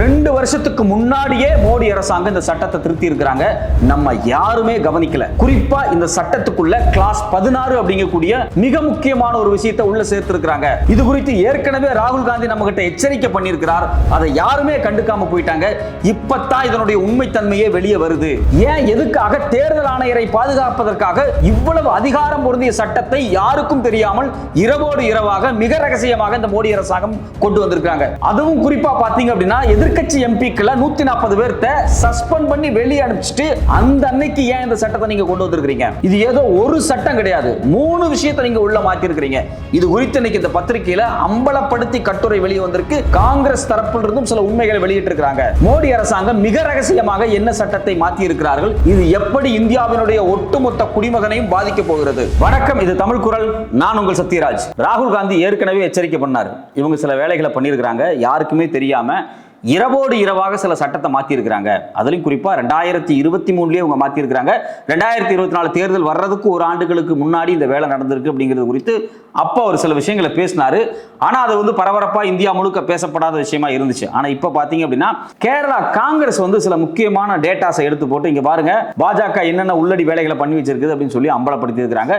ரெண்டு வருஷத்துக்கு முன்னாடியே மோடி அரசாங்கம் இந்த சட்டத்தை திருத்தி இருக்கிறாங்க நம்ம யாருமே கவனிக்கல. குறிப்பா இந்த சட்டத்துக்குள்ள கிளாஸ் பதினாறு அப்படிங்கக்கூடிய மிக முக்கியமான ஒரு விஷயத்தை உள்ள சேர்த்திருக்கிறாங்க. இது குறித்து ஏற்கனவே ராகுல் காந்தி நம்ம கிட்ட எச்சரிக்கை பண்ணியிருக்கிறார். அதை யாருமே கண்டுக்காம போயிட்டாங்க. இப்பத்தான் இதனுடைய உண்மைத்தன்மையே வெளியே வருது. ஏன் எதுக்காக தேர்தல் ஆணையரை பாதுகாப்பதற்காக இவ்வளவு அதிகாரம் பொருந்திய சட்டத்தை யாருக்கும் தெரியாமல் இரவோடு இரவாக மிக ரகசியமாக இந்த மோடி அரசாங்கம் கொண்டு வந்திருக்காங்க அதுவும் குறிப்பா பாத்தீங்க அப்படின்னா எதிர்கட்சி எம்பிக்களை நூத்தி நாற்பது பேர்த்த சஸ்பெண்ட் பண்ணி வெளியே அனுப்பிச்சிட்டு அந்த அன்னைக்கு ஏன் இந்த சட்டத்தை நீங்க கொண்டு வந்திருக்கீங்க இது ஏதோ ஒரு சட்டம் கிடையாது. மூணு விஷயத்தை நீங்க உள்ள மாத்தி இருக்கிறீங்க இது குறித்து இன்னைக்கு இந்த பத்திரிகையில அம்பலப்படுத்தி கட்டுரை வெளியே வந்திருக்கு காங்கிரஸ் தரப்பில் இருந்தும் சில உண்மைகளை வெளியிட்டு இருக்கிறாங்க மோடி அரசாங்கம் மிக ரகசியமாக என்ன சட்டத்தை மாத்தி இருக்கிறார்கள் இது எப்படி இந்தியாவினுடைய ஒட்டுமொத்த குடிமகனையும் பாதிக்க போகிறது? வணக்கம் இது தமிழ் குரல். நான் உங்கள் சத்யராஜ். ராகுல் காந்தி ஏற்கனவே எச்சரிக்கை பண்ணார். இவங்க சில வேலைகளை பண்ணியிருக்கிறாங்க. யாருக்குமே தெரியாம இரவோடு இரவாக சில சட்டத்தை மாற்றிருக்கிறாங்க அதுலயும் குறிப்பாக ரெண்டாயிரத்தி இருபத்தி மூணுலேயே அவங்க மாற்றிருக்கிறாங்க ரெண்டாயிரத்தி இருபத்தி நாலு தேர்தல் வர்றதுக்கு ஒரு ஆண்டுகளுக்கு முன்னாடி இந்த வேலை நடந்திருக்கு அப்படிங்கிறது குறித்து அப்போ ஒரு சில விஷயங்களை பேசினாரு. ஆனால் அது வந்து பரபரப்பாக இந்தியா முழுக்க பேசப்படாத விஷயமா இருந்துச்சு. ஆனால் இப்போ பார்த்தீங்க அப்படின்னா கேரளா காங்கிரஸ் வந்து சில முக்கியமான டேட்டாஸை எடுத்து போட்டு இங்கே பாருங்க பாஜக என்னென்ன உள்ளடி வேலைகளை பண்ணி வச்சிருக்குது அப்படின்னு சொல்லி அம்பலப்படுத்தி இருக்கிறாங்க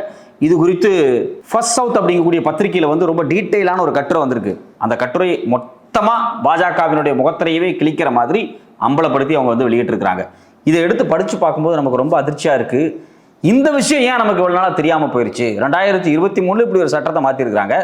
இது குறித்து ஃபர்ஸ்ட் சவுத் அப்படிங்கக்கூடிய பத்திரிகையில் வந்து ரொம்ப டீட்டெயிலான ஒரு கட்டுரை வந்திருக்கு. அந்த கட்டுரை மொத்த மொத்தமாக பாஜகவினுடைய முகத்திரையவே கிழிக்கிற மாதிரி அம்பலப்படுத்தி அவங்க வந்து வெளியிட்டிருக்கிறாங்க. இதை எடுத்து படித்து பார்க்கும்போது நமக்கு ரொம்ப அதிர்ச்சியாக இருக்குது இந்த விஷயம் ஏன் நமக்கு இவ்வளோ நாளாக தெரியாமல் போயிடுச்சு ரெண்டாயிரத்தி இருபத்தி மூணு இப்படி ஒரு சட்டத்தை மாற்றிருக்கிறாங்க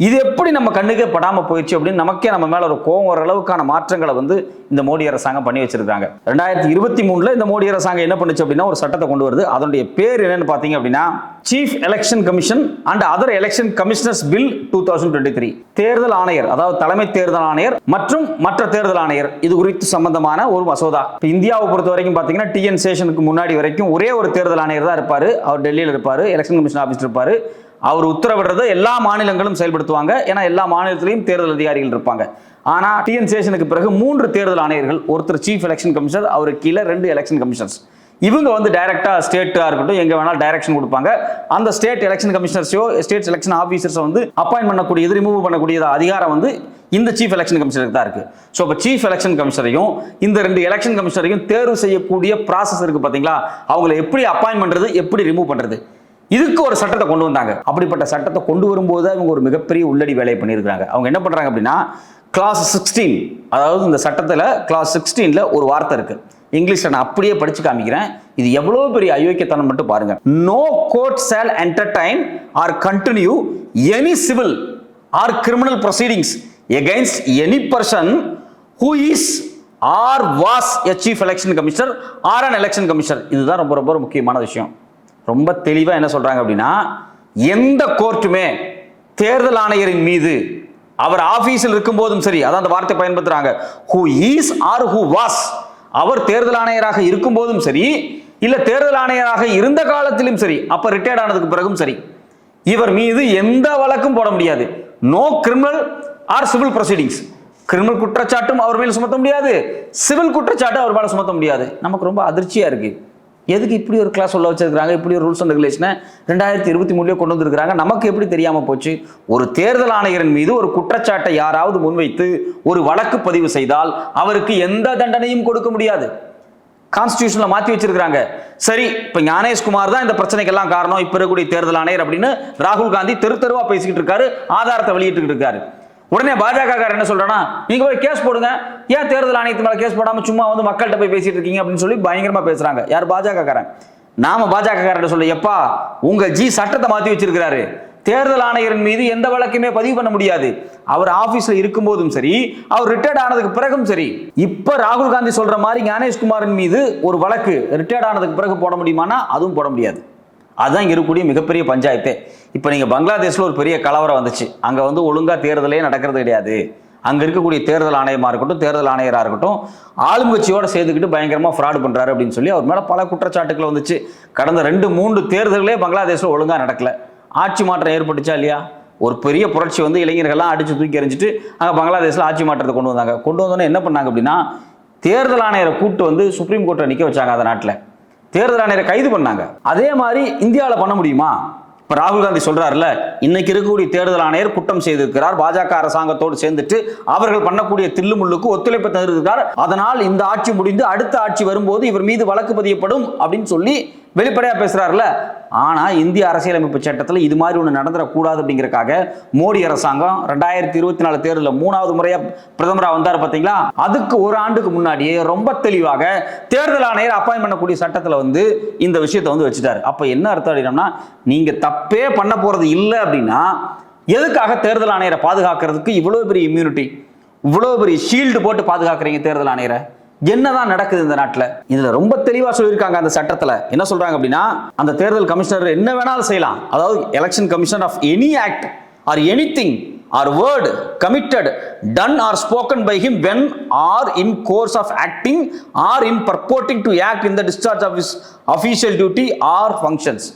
இது எப்படி நம்ம கண்ணுக்கே படாமல் போயிடுச்சு அப்படின்னு நமக்கே நம்ம மேலே ஒரு கோவம் ஓரளவுக்கான அளவுக்கான மாற்றங்களை வந்து இந்த மோடி அரசாங்கம் பண்ணி வச்சிருக்காங்க ரெண்டாயிரத்தி இருபத்தி மூணில் இந்த மோடி அரசாங்கம் என்ன பண்ணுச்சு அப்படின்னா ஒரு சட்டத்தை கொண்டு வருது. அதனுடைய பேர் என்னன்னு பார்த்தீங்க அப்படின்னா chief election commission and other election commissioners bill two thousand twenty three தேர்தல் ஆணையர் அதாவது தலைமை தேர்தல் ஆணையர் மற்றும் மற்ற தேர்தல் ஆணையர் இது குறித்து சம்பந்தமான ஒரு மசோதா. இப்போ இந்தியாவை பொறுத்த வரைக்கும் பார்த்தீங்கன்னா டிஎன் சேஷனுக்கு முன்னாடி வரைக்கும் ஒரே ஒரு தேர்தல் ஆணையர் தான் இருப்பார். அவர் டெல்லியில் இருப்பார் எலெக்ஷன் கமிஷன் ஆஃபீஸ் இருப்பார். அவர் உத்தரவிடுறதை எல்லா மாநிலங்களும் செயல்படுத்துவாங்க. ஏன்னா எல்லா மாநிலத்திலையும் தேர்தல் அதிகாரிகள் இருப்பாங்க. ஆனால் டிஎன் சேஷனுக்கு பிறகு மூன்று தேர்தல் ஆணையர்கள் ஒருத்தர் சீஃப் எலெக்ஷன் கமிஷனர் அவருக்கு கீழே ரெண்டு எலெக்ஷன் கமிஷனர்ஸ் இவங்க வந்து டைரக்டாக ஸ்டேட்டாக இருக்கட்டும் எங்கே வேணாலும் டைரக்ஷன் கொடுப்பாங்க. அந்த ஸ்டேட் எலெக்ஷன் கமிஷனர்ஸையோ ஸ்டேட் எலெக்ஷன் ஆஃபீஸர்ஸை வந்து அப்பாயின் பண்ணக்கூடியது ரிமூவ் பண்ணக்கூடிய அதிகாரம் வந்து இந்த சீஃப் எலெக்ஷன் கமிஷனருக்கு தான் இருக்கு. ஸோ இப்போ சீஃப் எலெக்ஷன் கமிஷனரையும் இந்த ரெண்டு எலெக்ஷன் கமிஷனரையும் தேர்வு செய்யக்கூடிய ப்ராசஸ் இருக்கு பார்த்தீங்களா அவங்களை எப்படி அப்பாயின் பண்ணுறது எப்படி ரிமூவ் பண்ணுறது இதுக்கு ஒரு சட்டத்தை கொண்டு வந்தாங்க. அப்படிப்பட்ட சட்டத்தை கொண்டு வரும்போது அவங்க ஒரு மிகப்பெரிய உள்ளடி வேலையை பண்ணியிருக்கிறாங்க. அவங்க என்ன பண்ணுறாங்க அப்படின்னா கிளாஸ் சிக்ஸ்டீன் அதாவது இந்த சட்டத்தில் கிளாஸ் சிக்ஸ்டீனில் ஒரு வார்த்தை இருக்கு. இங்கிலீஷில் நான் அப்படியே படிச்சு காமிக்கிறேன். இது எவ்வளோ பெரிய அயோக்கியத்தனம் மட்டும் பாருங்க. No court shall entertain or continue any civil or criminal proceedings against any person who is or was a chief election commissioner or an election commissioner இதுதான் ரொம்ப ரொம்ப முக்கியமான விஷயம். ரொம்ப தெளிவாக என்ன சொல்கிறாங்க அப்படின்னா எந்த கோர்ட்டுமே தேர்தல் ஆணையரின் மீது அவர் ஆஃபீஸில் இருக்கும்போதும் சரி அதான் அந்த வார்த்தை பயன்படுத்துகிறாங்க who is or who was அவர் தேர்தல் ஆணையராக இருக்கும்போதும் சரி இல்லை தேர்தல் ஆணையராக இருந்த காலத்திலும் சரி அப்போ ரிட்டையர்ட் ஆனதுக்கு பிறகும் சரி இவர் மீது எந்த வழக்கும் போட முடியாது. No criminal or civil proceedings criminal குற்றச்சாட்டும் அவர் மேல் சுமத்த முடியாது. சிவில் குற்றச்சாட்டும் அவர் மேல சுமத்த முடியாது. நமக்கு ரொம்ப அதிர்ச்சியாக இருக்குது எதுக்கு இப்படி ஒரு கிளாஸ் உள்ள வச்சிருக்காங்க இப்படி ஒரு ரூல்ஸ் அண்ட் ரெகுலேஷனை ரெண்டாயிரத்தி இருபத்தி மூணுலேயே கொண்டு வந்திருக்காங்க நமக்கு எப்படி தெரியாம போச்சு? ஒரு தேர்தல் ஆணையரின் மீது ஒரு குற்றச்சாட்டை யாராவது முன்வைத்து ஒரு வழக்கு பதிவு செய்தால் அவருக்கு எந்த தண்டனையும் கொடுக்க முடியாது. கான்ஸ்டியூஷன்ல மாத்தி வச்சிருக்காங்க சரி இப்ப ஞானேஷ்குமார் தான் இந்த பிரச்சனைக்கெல்லாம் காரணம். இப்ப இருக்கக்கூடிய தேர்தல் ஆணையர் அப்படின்னு ராகுல் காந்தி தெரு தெருவா பேசிக்கிட்டு இருக்காரு ஆதாரத்தை வெளியிட்டு இருக்காரு. உடனே பாஜக என்ன சொல்றேன்னா நீங்க போய் கேஸ் போடுங்க. ஏன் தேர்தல் ஆணையத்து மேல கேஸ் போடாம சும்மா வந்து மக்கள்கிட்ட போய் பேசிட்டு இருக்கீங்க? அப்படின்னு சொல்லி பயங்கரமா பேசுறாங்க. யார் பாஜக நாம பாஜக காரன் சொல்ல எப்பா உங்க ஜி சட்டத்தை மாத்தி வச்சிருக்கிறாரு. தேர்தல் ஆணையரின் மீது எந்த வழக்குமே பதிவு பண்ண முடியாது. அவர் ஆபீஸ்ல இருக்கும்போதும் சரி அவர் ரிட்டையர்ட் ஆனதுக்கு பிறகும் சரி இப்ப ராகுல் காந்தி சொல்ற மாதிரி ஞானேஷ்குமாரின் மீது ஒரு வழக்கு ரிட்டையர்ட் ஆனதுக்கு பிறகு போட முடியுமானா அதுவும் போட முடியாது. அதுதான் இருக்கக்கூடிய மிகப்பெரிய பஞ்சாயத்து. இப்போ நீங்கள் பங்களாதேஷில் ஒரு பெரிய கலவரம் வந்துச்சு. அங்கே வந்து ஒழுங்காக தேர்தலே நடக்கிறது கிடையாது. அங்கே இருக்கக்கூடிய தேர்தல் ஆணையமாக இருக்கட்டும் தேர்தல் ஆணையராக இருக்கட்டும் ஆளுங்கட்சியோட சேர்த்துக்கிட்டு பயங்கரமாக ஃப்ராடு பண்ணுறாரு அப்படின்னு சொல்லி அவர் மேலே பல குற்றச்சாட்டுகள் வந்துச்சு. கடந்த ரெண்டு மூன்று தேர்தல்களே பங்களாதேஷ்ல ஒழுங்காக நடக்கல. ஆட்சி மாற்றம் ஏற்பட்டுச்சா இல்லையா? ஒரு பெரிய புரட்சி வந்து இளைஞர்கள்லாம் அடித்து தூக்கி எறிஞ்சிட்டு அங்கே பங்களாதேஷில் ஆட்சி மாற்றத்தை கொண்டு வந்தாங்க. கொண்டு வந்தோன்னே என்ன பண்ணாங்க அப்படின்னா தேர்தல் ஆணையரை கூப்பிட்டு வந்து சுப்ரீம் கோர்ட்டை நிற்க வச்சாங்க அந்த நாட்டில். தேர்தல் ஆணையரை கைது பண்ணாங்க. அதே மாதிரி இந்தியாவில் பண்ண முடியுமா? இப்ப ராகுல் காந்தி சொல்றாருல இன்னைக்கு இருக்கக்கூடிய தேர்தல் ஆணையர் குற்றம் செய்திருக்கிறார். பாஜக அரசாங்கத்தோடு சேர்ந்துட்டு அவர்கள் பண்ணக்கூடிய தில்லுமுள்ளுக்கு ஒத்துழைப்பு தந்திருக்கிறார். அதனால் இந்த ஆட்சி முடிந்து அடுத்த ஆட்சி வரும்போது இவர் மீது வழக்கு பதியப்படும் அப்படின்னு சொல்லி வெளிப்படையா பேசுறாருல ஆனால் இந்திய அரசியலமைப்பு சட்டத்தில் இது மாதிரி ஒன்று நடந்துடக்கூடாது அப்படிங்கிறக்காக மோடி அரசாங்கம் ரெண்டாயிரத்தி இருபத்தி நாலு தேர்தலில் மூணாவது முறையாக பிரதமராக வந்தார் பார்த்தீங்களா அதுக்கு ஒரு ஆண்டுக்கு முன்னாடியே ரொம்ப தெளிவாக தேர்தல் ஆணையர் அப்பாயின் பண்ணக்கூடிய சட்டத்தில் வந்து இந்த விஷயத்தை வந்து வச்சுட்டார். அப்போ என்ன அர்த்தம் அப்படின்னா நீங்கள் தப்பே பண்ண போகிறது இல்லை அப்படின்னா எதுக்காக தேர்தல் ஆணையரை பாதுகாக்கிறதுக்கு இவ்வளோ பெரிய இம்யூனிட்டி இவ்வளோ பெரிய ஷீல்டு போட்டு பாதுகாக்கிறீங்க தேர்தல் ஆணையரை? என்னதான் நடக்குது இந்த நாட்டில்? இதுல ரொம்ப தெளிவா சொல்லியிருக்காங்க அந்த சட்டத்துல. என்ன சொல்றாங்க அப்படின்னா அந்த தேர்தல் கமிஷனர் என்ன வேணாலும் செய்யலாம். அதாவது election commissioner of any act or any thing or word committed done or spoken by him when or in course of acting or in purporting to act in the discharge of his official duty or functions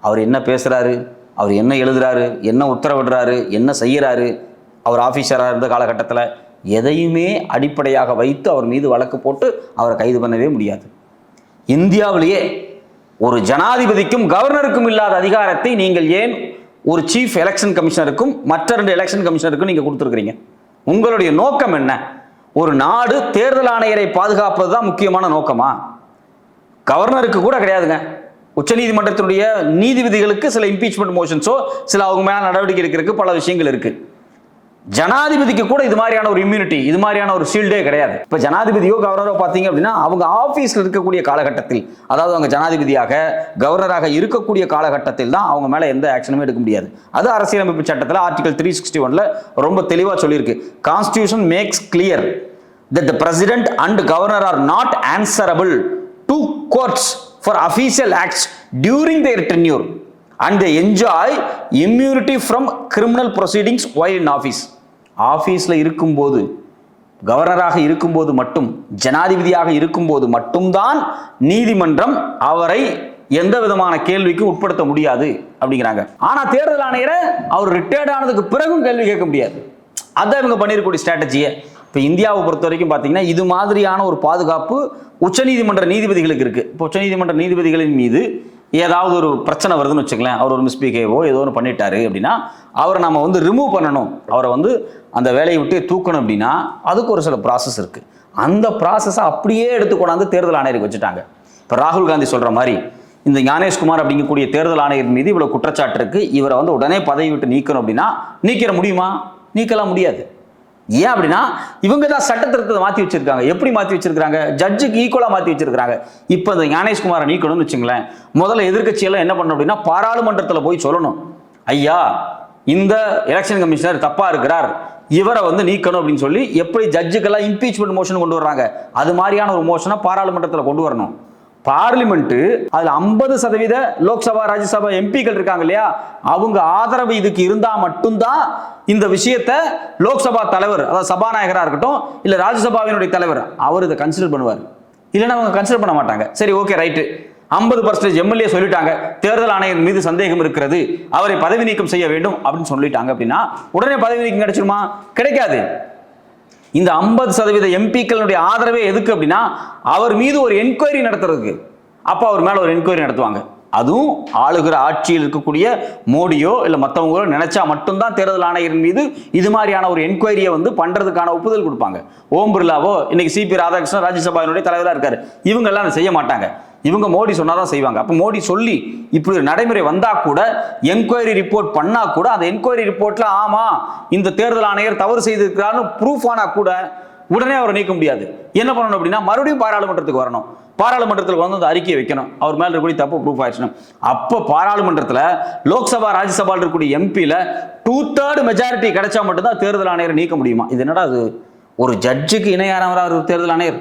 அவர் என்ன பேசுறாரு? அவர் என்ன எழுதுறாரு? என்ன உத்தரவிடுறாரு? என்ன செய்யறாரு? அவர் ஆஃபீஸராக இருந்த காலகட்டத்தில் எதையுமே அடிப்படையாக வைத்து அவர் மீது வழக்கு போட்டு அவரை கைது பண்ணவே முடியாது. இந்தியாவிலேயே ஒரு ஜனாதிபதிக்கும் கவர்னருக்கும் இல்லாத அதிகாரத்தை நீங்கள் ஏன் ஒரு சீஃப் எலெக்ஷன் கமிஷனருக்கும் மற்ற ரெண்டு எலெக்ஷன் கமிஷனருக்கும் நீங்கள் கொடுத்துருக்குறீங்க? உங்களுடைய நோக்கம் என்ன? ஒரு நாடு தேர்தல் ஆணையரை பாதுகாப்பது தான் முக்கியமான நோக்கமா? கவர்னருக்கு கூட கிடையாதுங்க. உச்சநீதிமன்றத்தினுடைய நீதிபதிகளுக்கு சில இம்பீச்மெண்ட் மோஷன்ஸோ சில அவங்க மேலே நடவடிக்கை எடுக்கிறதுக்கு பல விஷயங்கள் இருக்குது ஜனாதிபதிக்கு கூட இது மாதிரியான ஒரு இம்யூனிட்டி இது மாதிரியான ஒரு ஷீல்டே கிடையாது. இப்போ ஜனாதிபதியோ கவர்னரோ பார்த்தீங்க அப்படின்னா அவங்க ஆஃபீஸில் இருக்கக்கூடிய காலகட்டத்தில் அதாவது அவங்க ஜனாதிபதியாக கவர்னராக இருக்கக்கூடிய காலகட்டத்தில் தான் அவங்க மேலே எந்த ஆக்ஷனுமே எடுக்க முடியாது. அது அரசியலமைப்பு சட்டத்தில் ஆர்டிகல் த்ரீ சிக்ஸ்டி ஒன்ல ரொம்ப தெளிவாக சொல்லியிருக்கு. Constitution makes clear that the president and governor are not answerable to courts for official acts during their tenure and they enjoy immunity from criminal proceedings while in office ஆஃபீஸில் இருக்கும்போது கவர்னராக இருக்கும்போது மட்டும் ஜனாதிபதியாக இருக்கும்போது மட்டும்தான் நீதிமன்றம் அவரை எந்த விதமான கேள்விக்கும் உட்படுத்த முடியாது அப்படிங்கிறாங்க. ஆனால் தேர்தல் ஆணையரை அவர் ரிட்டையர்ட் ஆனதுக்கு பிறகும் கேள்வி கேட்க முடியாது. அதான் இவங்க பண்ணியிருக்கக்கூடிய ஸ்ட்ராட்டஜியை இப்போ இந்தியாவை பொறுத்த வரைக்கும் பார்த்தீங்கன்னா இது மாதிரியான ஒரு பாதுகாப்பு உச்சநீதிமன்ற நீதிபதிகளுக்கு இருக்குது இப்போ உச்சநீதிமன்ற நீதிபதிகளின் மீது ஏதாவது ஒரு பிரச்சனை வருதுன்னு வச்சுங்களேன் அவர் ஒரு மிஸ்பிஹேவோ ஏதோ ஒன்று பண்ணிட்டாரு அப்படின்னா அவரை நம்ம வந்து ரிமூவ் பண்ணணும். அவரை வந்து அந்த வேலையை விட்டு தூக்கணும் அப்படின்னா அதுக்கு ஒரு சில ப்ராசஸ் இருக்குது அந்த ப்ராசஸை அப்படியே எடுத்து கொண்டாந்து தேர்தல் ஆணையருக்கு வச்சுட்டாங்க. இப்போ ராகுல் காந்தி சொல்கிற மாதிரி இந்த ஞானேஷ்குமார் அப்படிங்கக்கூடிய தேர்தல் ஆணையர் மீது இவ்வளோ குற்றச்சாட்டு இருக்குது இவரை வந்து உடனே பதவி விட்டு நீக்கணும் அப்படின்னா நீக்கிற முடியுமா? நீக்கலாம் முடியாது. ஏன் அப்படின்னா இவங்க தான் சட்ட திருத்தத்தை மாற்றி வச்சிருக்காங்க. எப்படி மாற்றி வச்சிருக்காங்க ஜட்ஜுக்கு ஈக்குவலாக மாற்றி வச்சிருக்காங்க இப்போ இந்த ஞானேஷ்குமாரை நீக்கணும்னு வச்சுங்களேன் முதல்ல எதிர்கட்சியெல்லாம் என்ன பண்ணணும் அப்படின்னா பாராளுமன்றத்தில் போய் சொல்லணும். ஐயா இந்த எலெக்ஷன் கமிஷனர் தப்பா இருக்கிறார். இவரை வந்து நீக்கணும் அப்படின்னு சொல்லி எப்படி ஜட்ஜுக்கெல்லாம் இம்பீச்மெண்ட் மோஷன் கொண்டு வர்றாங்க? அது மாதிரியான ஒரு மோஷனை பாராளுமன்றத்தில் கொண்டு வரணும். பார்லிமெண்ட் அதுல ஐம்பது சதவீத லோக்சபா ராஜ்யசபா எம்பிக்கள் இருக்காங்க இல்லையா? அவங்க ஆதரவு இதுக்கு இருந்தா மட்டும்தான் இந்த விஷயத்தை லோக்சபா தலைவர் அதாவது சபாநாயகரா இருக்கட்டும் இல்ல ராஜ்யசபாவினுடைய தலைவர் அவர் இதை கன்சிடர் பண்ணுவார். இல்லைன்னா அவங்க கன்சிடர் பண்ண மாட்டாங்க. சரி ஓகே ரைட்டு ஐம்பது பர்சன்டேஜ் எம்எல்ஏ சொல்லிட்டாங்க. தேர்தல் ஆணையர் மீது சந்தேகம் இருக்கிறது. அவரை பதவி நீக்கம் செய்ய வேண்டும் அப்படின்னு சொல்லிட்டாங்க அப்படின்னா உடனே பதவி நீக்கம் கிடைச்சிருமா? கிடைக்காது. இந்த ஐம்பது சதவீத எம்பிக்களுடைய ஆதரவே எதுக்கு அப்படின்னா அவர் மீது ஒரு என்கொயரி நடத்துறதுக்கு. அப்போ அவர் மேலே ஒரு என்கொயரி நடத்துவாங்க. அதுவும் ஆளுகிற ஆட்சியில் இருக்கக்கூடிய மோடியோ இல்லை மற்றவங்களோ நினைச்சா மட்டும்தான் தேர்தல் ஆணையரின் மீது இது மாதிரியான ஒரு என்கொயரியை வந்து பண்ணுறதுக்கான ஒப்புதல் கொடுப்பாங்க. ஓம் பிர்லாவோ இன்னைக்கு சிபி ராதாகிருஷ்ணன் ராஜ்யசபாவினுடைய தலைவராக இருக்காரு. இவங்கெல்லாம் அதை செய்ய மாட்டாங்க. இவங்க மோடி சொன்னாதான் செய்வாங்க. அப்போ மோடி சொல்லி இப்படி ஒரு நடைமுறை வந்தா கூட என்கொயரி ரிப்போர்ட் பண்ணா கூட அந்த என்கொயரி ரிப்போர்ட்ல ஆமா இந்த தேர்தல் ஆணையர் தவறு செய்திருக்கிறான்னு ப்ரூஃப் ஆனா கூட உடனே அவரை நீக்க முடியாது. என்ன பண்ணணும் அப்படின்னா மறுபடியும் பாராளுமன்றத்துக்கு வரணும். பாராளுமன்றத்தில் வந்து அந்த அறிக்கையை வைக்கணும். அவர் மேல இருக்கக்கூடிய தப்பு ப்ரூஃப் ஆயிடுச்சு அப்போ பாராளுமன்றத்தில் லோக்சபா ராஜ்யசபாவில் இருக்கக்கூடிய எம்பியில் டூ தேர்டு மெஜாரிட்டி கிடைச்சா மட்டும்தான் தேர்தல் ஆணையரை நீக்க முடியுமா? இது என்னடா அது ஒரு ஜட்ஜுக்கு இணையானவராக ஒரு தேர்தல் ஆணையர்?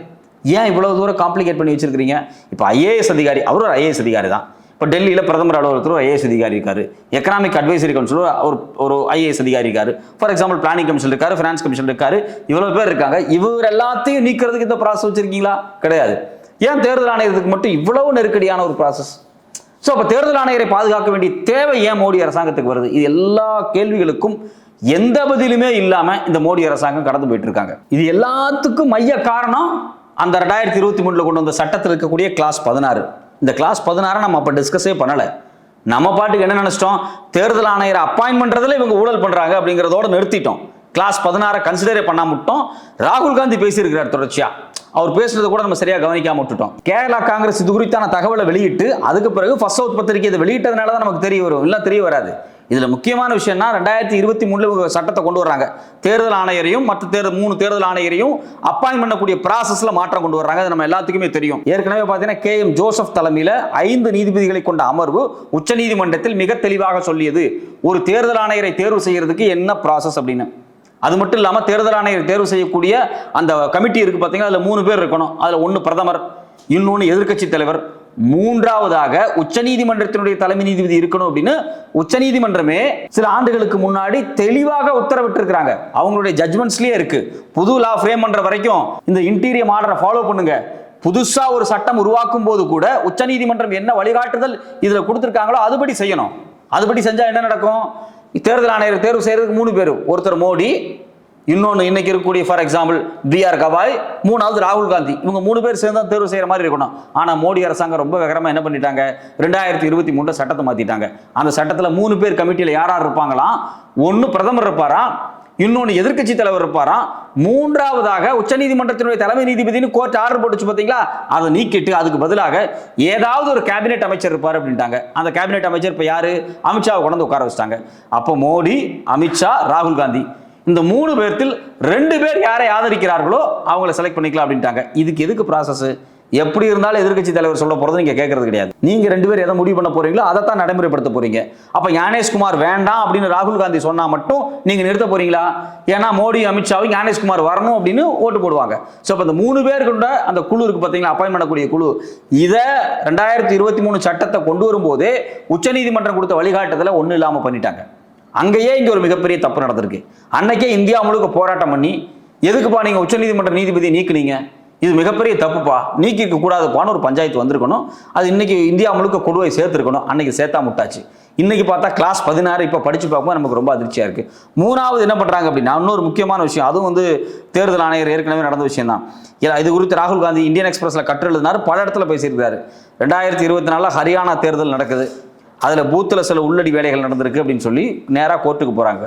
ஏன் இவ்வளவு தூரம் காம்ப்ளிகேட் பண்ணி வச்சிருக்கீங்க இப்போ ஐஏஎஸ் அதிகாரி அவர் ஒரு ஐஏஎஸ் அதிகாரி தான். இப்போ டெல்லியில் பிரதமர் அலுவலகத்தில் ஒரு ஐஏஎஸ் அதிகாரி இருக்காரு. எக்கனாமிக் அட்வைசரி கவுன்சில் ஒரு ஒரு ஐஏஎஸ் அதிகாரி இருக்காரு. ஃபார் எக்ஸாம்பிள் பிளானிங் கமிஷன் இருக்காரு ஃபினான்ஸ் கமிஷன் இருக்காரு. இவ்வளவு பேர் இருக்காங்க. இவர் எல்லாத்தையும் நீக்கிறதுக்கு இந்த ப்ராசஸ் வச்சிருக்கீங்களா? கிடையாது. ஏன் தேர்தல் ஆணையத்துக்கு மட்டும் இவ்வளவு நெருக்கடியான ஒரு ப்ராசஸ் ஸோ அப்போ தேர்தல் ஆணையரை பாதுகாக்க வேண்டிய தேவை ஏன் மோடி அரசாங்கத்துக்கு வருது? இது எல்லா கேள்விகளுக்கும் எந்த பதிலுமே இல்லாமல் இந்த மோடி அரசாங்கம் கடந்து போயிட்டு இருக்காங்க. இது எல்லாத்துக்கும் மைய காரணம் அந்த ரெண்டாயிரத்தி இருபத்தி மூணில் கொண்டு வந்த சட்டத்தில் இருக்கக்கூடிய கிளாஸ் பதினாறு. இந்த கிளாஸ் பதினாறை நம்ம அப்போ டிஸ்கஸே பண்ணலை. நம்ம பாட்டுக்கு என்ன நினச்சிட்டோம்? தேர்தல் ஆணையர் அப்பாயின்ட் இவங்க ஊழல் பண்ணுறாங்க அப்படிங்கிறதோட நிறுத்திட்டோம். கிளாஸ் பதினாறை கன்சிடரே பண்ணாம விட்டோம். ராகுல் காந்தி பேசியிருக்கிறார் தொடர்ச்சியாக அவர் பேசுனது கூட நம்ம சரியாக கவனிக்காம விட்டுட்டோம். கேரளா காங்கிரஸ் இது குறித்தான தகவலை வெளியிட்டு அதுக்கு பிறகு ஃபர்ஸ்ட் அவுட் பத்திரிகை இதை வெளியிட்டதுனால தான் நமக்கு தெரிய வரும். இல்லை தெரிய வராது. இதில் முக்கியமான விஷயம்னா ரெண்டாயிரத்தி இருபத்தி மூணில் சட்டத்தை கொண்டு வர்றாங்க. தேர்தல் ஆணையரையும் மற்ற தேர்தல் மூணு தேர்தல் ஆணையரையும் அப்பாயின் பண்ணக்கூடிய ப்ராசஸில் மாற்றம் கொண்டு வர்றாங்க. அது நம்ம எல்லாத்துக்குமே தெரியும். ஏற்கனவே பார்த்தீங்கன்னா கே. எம். ஜோசப் தலைமையில் ஐந்து நீதிபதிகளை கொண்ட அமர்வு உச்சநீதிமன்றத்தில் மிக தெளிவாக சொல்லியது. ஒரு தேர்தல் ஆணையரை தேர்வு செய்யறதுக்கு என்ன ப்ராசஸ் அப்படின்னு. அது மட்டும் இல்லாமல் தேர்தல் ஆணையர் தேர்வு செய்யக்கூடிய அந்த கமிட்டி இருக்கு பார்த்தீங்கன்னா அதில் மூணு பேர் இருக்கணும். அதில் ஒன்று பிரதமர் இன்னொன்று எதிர்க்கட்சி தலைவர். மூன்றாவதாக உச்சநீதிமன்றத்தினுடைய தலைமை நீதிபதி இருக்கணும் அப்படின்னு உச்சநீதிமன்றமே சில ஆண்டுகளுக்கு முன்னாடி தெளிவாக உத்தரவிட்டிருக்கிறாங்க. அவங்களுடைய ஜட்மெண்ட்ஸ்லயே இருக்கு. புது லா ஃப்ரேம் பண்ற வரைக்கும் இந்த இன்டீரியர் ஆர்டரை ஃபாலோ பண்ணுங்க. புதுசா ஒரு சட்டம் உருவாக்கும் போது கூட உச்சநீதிமன்றம் என்ன வழிகாட்டுதல் இதுல கொடுத்துருக்காங்களோ அதுபடி செய்யணும். அதுபடி செஞ்சா என்ன நடக்கும்? தேர்தல் ஆணையர் தேர்வு செய்யறதுக்கு மூணு பேர். ஒருத்தர் மோடி இன்னொன்று இன்னைக்கு இருக்கக்கூடிய for example B R Gavai மூணாவது ராகுல் காந்தி. இவங்க மூணு பேர் சேர்ந்து தான் தேர்வு செய்கிற மாதிரி இருக்கணும். ஆனால் மோடி அரசாங்கம் ரொம்ப வேகமாக என்ன பண்ணிட்டாங்க? ரெண்டாயிரத்தி இருபத்தி மூணுல சட்டத்தை மாற்றிட்டாங்க அந்த சட்டத்தில் மூணு பேர் கமிட்டியில் யார் யார் இருப்பாங்களாம் ஒன்று பிரதமர் இருப்பாராம் இன்னொன்று எதிர்க்கட்சி தலைவர் இருப்பாராம் மூன்றாவதாக உச்சநீதிமன்றத்தினுடைய தலைமை நீதிபதினு கோர்ட் ஆர்டர் போட்டுச்சு பார்த்தீங்களா அதை நீக்கிட்டு அதுக்கு பதிலாக ஏதாவது ஒரு கேபினெட் அமைச்சர் இருப்பார் அப்படின்ட்டாங்க. அந்த கேபினெட் அமைச்சர் இப்போ யாரு? அமித்ஷாவை கொண்டு உட்கார வச்சிட்டாங்க. அப்போ மோடி அமித்ஷா ராகுல் காந்தி. இந்த மூணு பேர்த்தில் ரெண்டு பேர் யாரை ஆதரிக்கிறார்களோ அவங்கள செலக்ட் பண்ணிக்கலாம் அப்படின்ட்டாங்க. இதுக்கு எதுக்கு ப்ராசஸ் எப்படி இருந்தாலும் எதிர்க்கட்சி தலைவர் சொல்ல போறது நீங்க கேட்கறது கிடையாது. நீங்க ரெண்டு பேர் எதை முடிவு பண்ண போறீங்களோ அதை தான் நடைமுறைப்படுத்த போறீங்க. அப்ப ஞானேஷ்குமார் வேண்டாம் அப்படின்னு ராகுல் காந்தி சொன்னா மட்டும் நீங்க நிறுத்த போறீங்களா? ஏன்னா மோடி அமித்ஷாவும் ஞானேஷ்குமார் வரணும் அப்படின்னு ஓட்டு போடுவாங்க. ஸோ இப்போ இந்த மூணு பேர் கொண்ட அந்த குழு இருக்கு பார்த்தீங்களா அப்பாயின் பண்ணக்கூடிய குழு. இதை ரெண்டாயிரத்தி இருபத்தி மூணு சட்டத்தை கொண்டு வரும்போதே உச்சநீதிமன்றம் கொடுத்த வழிகாட்டுதலை ஒன்றும் இல்லாமல் பண்ணிட்டாங்க. அங்கேயே இங்கே ஒரு மிகப்பெரிய தப்பு நடந்திருக்கு. அன்னைக்கே இந்தியா முழுக்க போராட்டம் பண்ணி எதுக்குப்பா நீங்கள் உச்சநீதிமன்ற நீதிபதியை நீக்குனீங்க? இது மிகப்பெரிய தப்புப்பா. நீக்கிக்க கூடாதுப்பான்னு ஒரு பஞ்சாயத்து வந்திருக்கணும். அது இன்னைக்கு இந்தியா முழுக்க கொடுவை சேர்த்துருக்கணும். அன்னைக்கு சேர்த்தா முட்டாச்சு. இன்னைக்கு பார்த்தா கிளாஸ் பதினாறு இப்போ படித்து பார்க்கும்போது நமக்கு ரொம்ப அதிர்ச்சியாக இருக்குது மூணாவது என்ன பண்ணுறாங்க அப்படின்னா இன்னொரு முக்கியமான விஷயம். அதுவும் வந்து தேர்தல் ஆணையர் ஏற்கனவே நடந்த விஷயம் தான் இது குறித்து ராகுல் காந்தி இந்தியன் எக்ஸ்பிரஸில் கற்று எழுதினார். பல இடத்துல பேசியிருக்காரு ரெண்டாயிரத்தி இருபத்தி நாலில் ஹரியானா தேர்தல் நடக்குது. அதில் பூத்தில் சில உள்ளடி வேலைகள் நடந்திருக்கு அப்படின்னு சொல்லி நேராக கோர்ட்டுக்கு போகிறாங்க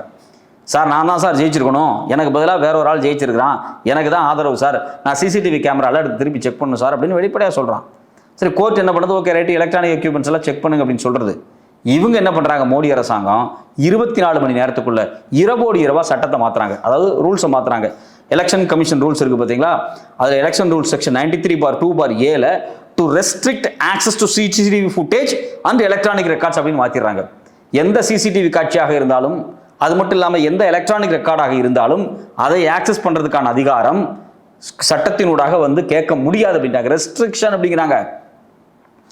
சார் நான் தான் சார் ஜெயிச்சிருக்கணும். எனக்கு பதிலாக வேற ஒரு ஆள் ஜெயிச்சிருக்கிறான். எனக்கு தான் ஆதரவு சார். நான் சிசிடிவி கேமராலாம் எடுத்து திருப்பி செக் பண்ணணும் சார் அப்படின்னு வெளிப்படையாக சொல்கிறான் சரி கோர்ட் என்ன பண்ணுறது ஓகே ரைட்டு எலக்ட்ரானிக் எக்யூப்மெண்ட்ஸ் எல்லாம் செக் பண்ணுங்க அப்படின்னு சொல்கிறது இவங்க என்ன பண்ணுறாங்க மோடி அரசாங்கம் இருபத்தி நாலு மணி நேரத்துக்குள்ள இரவோடு இரவா சட்டத்தை மாற்றுறாங்க அதாவது ரூல்ஸை மாற்றுறாங்க எலெக்ஷன் கமிஷன் ரூல்ஸ் இருக்குது பார்த்தீங்களா அதில் election rules section ninety three bar two bar A to restrict access to CCTV footage and electronic records அப்படின்னு மாற்றிடுறாங்க எந்த சிசிடிவி காட்சியாக இருந்தாலும் அது மட்டும் இல்லாமல் எந்த எலக்ட்ரானிக் ரெக்கார்டாக இருந்தாலும் அதை ஆக்சஸ் பண்ணுறதுக்கான அதிகாரம் சட்டத்தினூடாக வந்து கேட்க முடியாது அப்படின்றாங்க ரெஸ்ட்ரிக்ஷன் அப்படிங்கிறாங்க.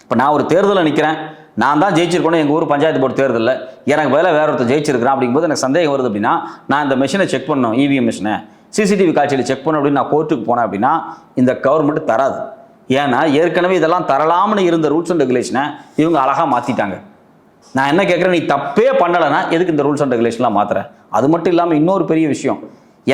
இப்போ நான் ஒரு தேர்தலில் நிற்கிறேன் நான் தான் ஜெயிச்சிருக்கணும். எங்கள் ஊர் பஞ்சாயத்து போர்டு தேர்தலில். எனக்கு பதிலாக வேற ஒருத்தர் ஜெயிச்சிருக்கிறான் அப்படிங்கும்போது எனக்கு சந்தேகம் வருது அப்படின்னா நான் இந்த மிஷினை செக் பண்ணணும். இவிஎம் மிஷினை சிசிடிவி காட்சியில் செக் பண்ணணும் அப்படின்னு நான் கோர்ட்டுக்கு போனேன் அப்படின்னா இந்த கவர்மெண்ட் தராது. ஏன்னா ஏற்கனவே இதெல்லாம் தரலாம்னு இருந்த ரூல்ஸ் அண்ட் ரெகுலேஷனை இவங்க அழகாக மாற்றிட்டாங்க நான் என்ன கேட்குறேன் நீ தப்பே பண்ணலைன்னா எதுக்கு இந்த ரூல்ஸ் அண்ட் ரெகுலேஷன்லாம் மாத்துற? அது மட்டும் இல்லாமல் இன்னொரு பெரிய விஷயம்.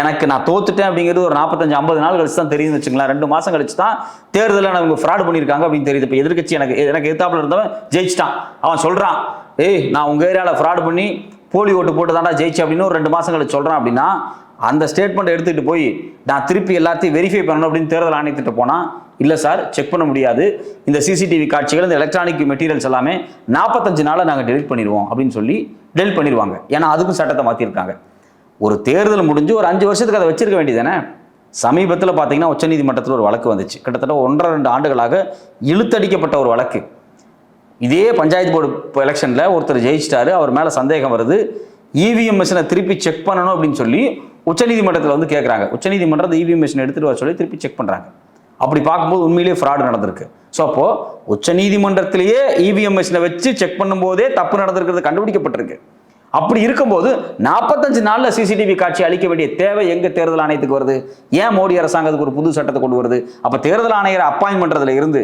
எனக்கு நான் தோத்துட்டேன் அப்படிங்கிறது ஒரு நாற்பத்தஞ்சு ஐம்பது நாள் கழிச்சு தான் தெரியுதுன்னு வச்சுங்களேன் ரெண்டு மாதம் கழிச்சு தான் தேர்தலில் அவங்க ஃப்ராட் பண்ணியிருக்காங்க அப்படின்னு தெரியுது. இப்போ எதிர்க்கட்சி எனக்கு எனக்கு எதிர்த்தாப்பில் இருந்தவன் ஜெயிச்சிட்டான். அவன் சொல்கிறான் ஏய் நான் உங்கள் ஏரியாவில் ஃப்ராட் பண்ணி போலி ஓட்டு போட்டு தாண்டா ஜெயிச்சு அப்படின்னு ஒரு ரெண்டு மாதம் கழிச்சு சொல்கிறான் அப்படின்னா அந்த ஸ்டேட்மெண்ட் எடுத்துகிட்டு போய் நான் திருப்பி எல்லாத்தையும் வெரிஃபை பண்ணணும் அப்படின்னு தேர்தல் ஆணையத்திட்ட போனால் இல்லை சார் செக் பண்ண முடியாது. இந்த சிசிடிவி காட்சிகள் இந்த எலக்ட்ரானிக் மெட்டீரியல்ஸ் எல்லாமே நாற்பத்தஞ்சு நாளில் நாங்கள் டெலிட் பண்ணிடுவோம் அப்படின்னு சொல்லி டெலிட் பண்ணிடுவாங்க. ஏன்னா அதுக்கும் சட்டத்தை மாற்றிருக்காங்க ஒரு தேர்தல் முடிஞ்சு ஒரு அஞ்சு வருஷத்துக்கு அதை வச்சிருக்க வேண்டியதானே சமீபத்தில் பார்த்தீங்கன்னா உச்சநீதிமன்றத்தில் ஒரு வழக்கு வந்துச்சு. கிட்டத்தட்ட ஒன்றரை ரெண்டு ஆண்டுகளாக இழுத்தடிக்கப்பட்ட ஒரு வழக்கு. இதே பஞ்சாயத்து போர்டு எலெக்ஷனில் ஒருத்தர் ஜெயிச்சிட்டாரு அவர் மேலே சந்தேகம் வருது. இவிஎம் மிஷினை திருப்பி செக் பண்ணணும் அப்படின்னு சொல்லி உச்சநீதிமன்றத்தில் வந்து கேட்குறாங்க உச்சநீதிமன்றம் இவிஎம் மிஷினை எடுத்துகிட்டு வர சொல்லி திருப்பி செக் பண்ணுறாங்க அப்படி பார்க்கும்போது உண்மையிலேயே ஃப்ராடு நடந்திருக்கு. ஸோ அப்போது உச்சநீதிமன்றத்திலேயே இவிஎம் மிஷினை வச்சு செக் பண்ணும்போதே தப்பு நடந்திருக்கிறது கண்டுபிடிக்கப்பட்டிருக்கு. அப்படி இருக்கும்போது நாற்பத்தஞ்சு நாளில் சிசிடிவி காட்சி அளிக்க வேண்டிய தேவை எங்கே தேர்தல் ஆணையத்துக்கு வருது? ஏன் மோடி அரசாங்கத்துக்கு ஒரு புது சட்டத்தை கொண்டு வருது? அப்போ தேர்தல் ஆணையரை அப்பாயின் இருந்து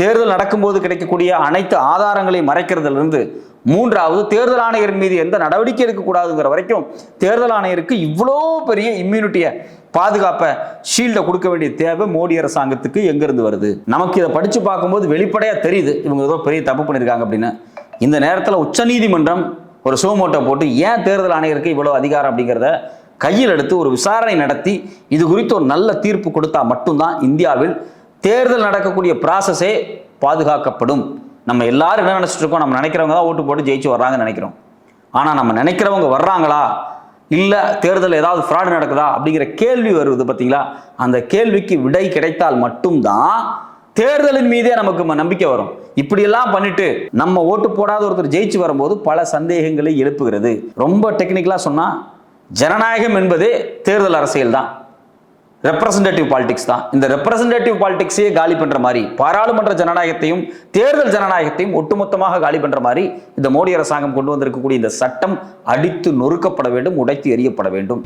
தேர்தல் நடக்கும்போது கிடைக்கக்கூடிய அனைத்து ஆதாரங்களையும் மறைக்கிறதுல இருந்து மூன்றாவது தேர்தல் ஆணையர் மீது எந்த நடவடிக்கை எடுக்கக்கூடாதுங்கிற வரைக்கும் தேர்தல் ஆணையருக்கு இவ்வளோ பெரிய இம்யூனிட்டியை பாதுகாப்பை ஷீல்டை கொடுக்க வேண்டிய தேவை மோடி அரசாங்கத்துக்கு எங்கிருந்து வருது? நமக்கு இதை படித்து பார்க்கும்போது வெளிப்படையாக தெரியுது. இவங்க ஏதோ பெரிய தப்பு பண்ணியிருக்காங்க அப்படின்னு. இந்த நேரத்தில் உச்சநீதிமன்றம் ஒரு சோமோட்டை போட்டு ஏன் தேர்தல் ஆணையருக்கு இவ்வளோ அதிகாரம் அப்படிங்கிறத கையில் எடுத்து ஒரு விசாரணை நடத்தி இது குறித்து ஒரு நல்ல தீர்ப்பு கொடுத்தா மட்டும்தான் இந்தியாவில் தேர்தல் நடக்கக்கூடிய ப்ராசஸே பாதுகாக்கப்படும். நம்ம எல்லாரும் என்ன நினச்சிட்டு இருக்கோம்? நம்ம நினைக்கிறவங்க தான் ஓட்டு போட்டு ஜெயிச்சு வர்றாங்கன்னு நினைக்கிறோம். ஆனால் நம்ம நினைக்கிறவங்க வர்றாங்களா? இல்லை தேர்தல் ஏதாவது ஃப்ராடு நடக்குதா? அப்படிங்கிற கேள்வி வருது பார்த்தீங்களா அந்த கேள்விக்கு விடை கிடைத்தால் மட்டும்தான் தேர்தலின் மீதே நமக்கு நம்பிக்கை வரும். இப்படியெல்லாம் பண்ணிட்டு நம்ம ஓட்டு போடாத ஒருத்தர் ஜெயிச்சு வரும்போது பல சந்தேகங்களை எழுப்புகிறது. ரொம்ப டெக்னிக்கலாக சொன்னால் ஜனநாயகம் என்பதே தேர்தல் அரசியல் தான் ரெப்ரசன்டேட்டிவ் பாலிடிக்ஸ் தான். இந்த ரெப்ரசன்டேட்டிவ் பாலிடிக்ஸையே காலி பண்ணுற மாதிரி பாராளுமன்ற ஜனநாயகத்தையும் தேர்தல் ஜனநாயகத்தையும் ஒட்டுமொத்தமாக காலி பண்ற மாதிரி இந்த மோடி அரசாங்கம் கொண்டு வந்திருக்கக்கூடிய இந்த சட்டம் அடித்து நொறுக்கப்பட வேண்டும் உடைத்து எறியப்பட வேண்டும்.